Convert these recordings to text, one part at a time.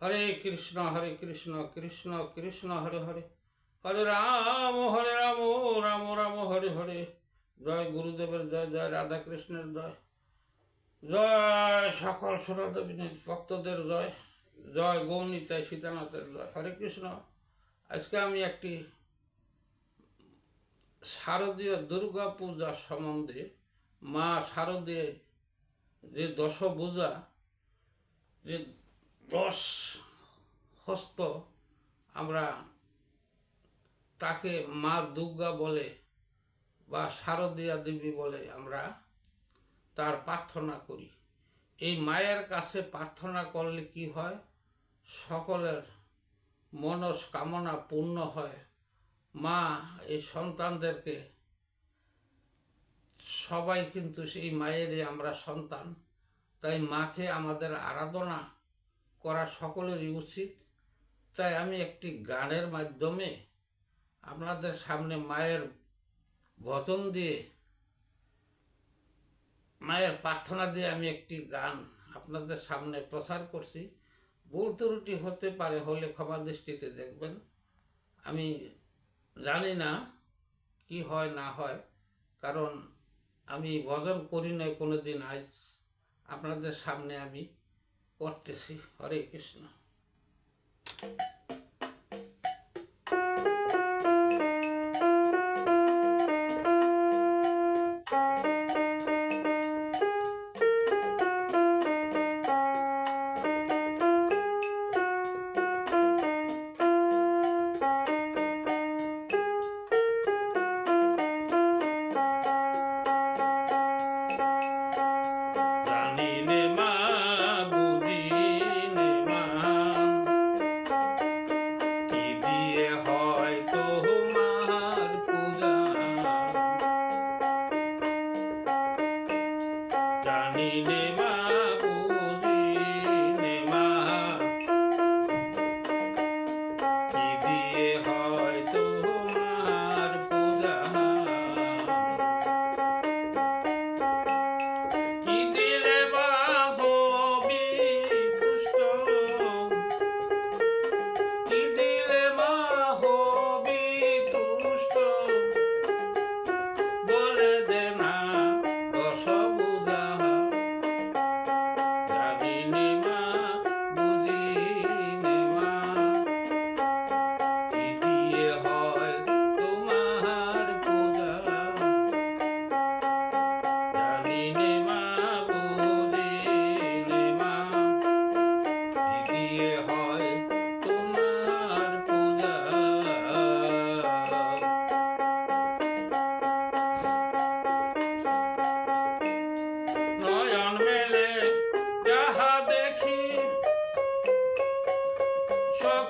হরে কৃষ্ণ হরে কৃষ্ণ কৃষ্ণ কৃষ্ণ, হরে হরে। হরে রাম হরে রাম রাম রাম, হরে হরে। জয় গুরুদেবের জয় জয় রাধা কৃষ্ণের জয়। জয় সকল সুরদেবী ভক্তদের জয়। জয় গৌনিতায় সীতানাথের জয়। হরে কৃষ্ণ। আজকে আমি একটি শারদীয় দুর্গা পূজা সম্বন্ধে মা শারদীয় যে দশভূজা, যে দশ হস্ত আমরা তাকে মা দুর্গা বলে বা শারদীয়া দেবী বলে আমরা তার প্রার্থনা করি। এই মায়ের কাছে প্রার্থনা করলে কি হয়? সকলের মনস্কামনা পূর্ণ হয়। মা, এই সন্তানদেরকে সবাই কিন্তু সেই মায়েরই আমরা সন্তান। তাই মাকে আমাদের আরাধনা করা সকলেরই উচিত। তাই আমি একটি গানের মাধ্যমে আপনাদের সামনে মায়ের বচন দিয়ে, মায়ের প্রার্থনা দিয়ে আমি একটি গান আপনাদের সামনে প্রচার করছি। ভুল ত্রুটি হতে পারে হলে ক্ষমা দৃষ্টিতে দেখবেন। আমি জানি না কি হয়, না হয়, কারণ আমি ভজন করি নাই কোনো দিন আজ আপনাদের সামনে আমি করতেছি। হরে কৃষ্ণ।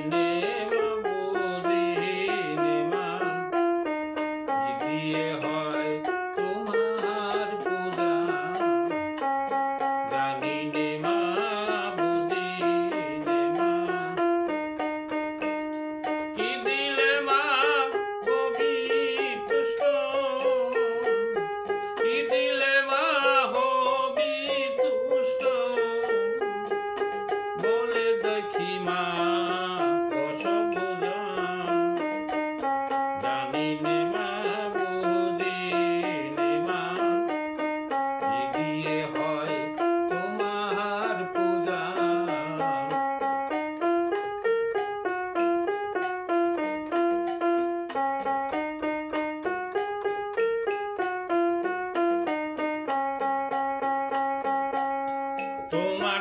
জানি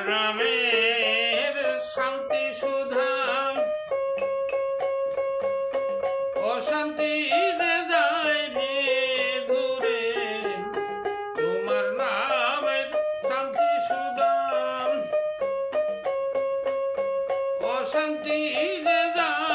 রামের শান্তি সুধাম অশান্তি যায় দূরে তোমার নামের শান্তি সুধাম অশান্তি যায়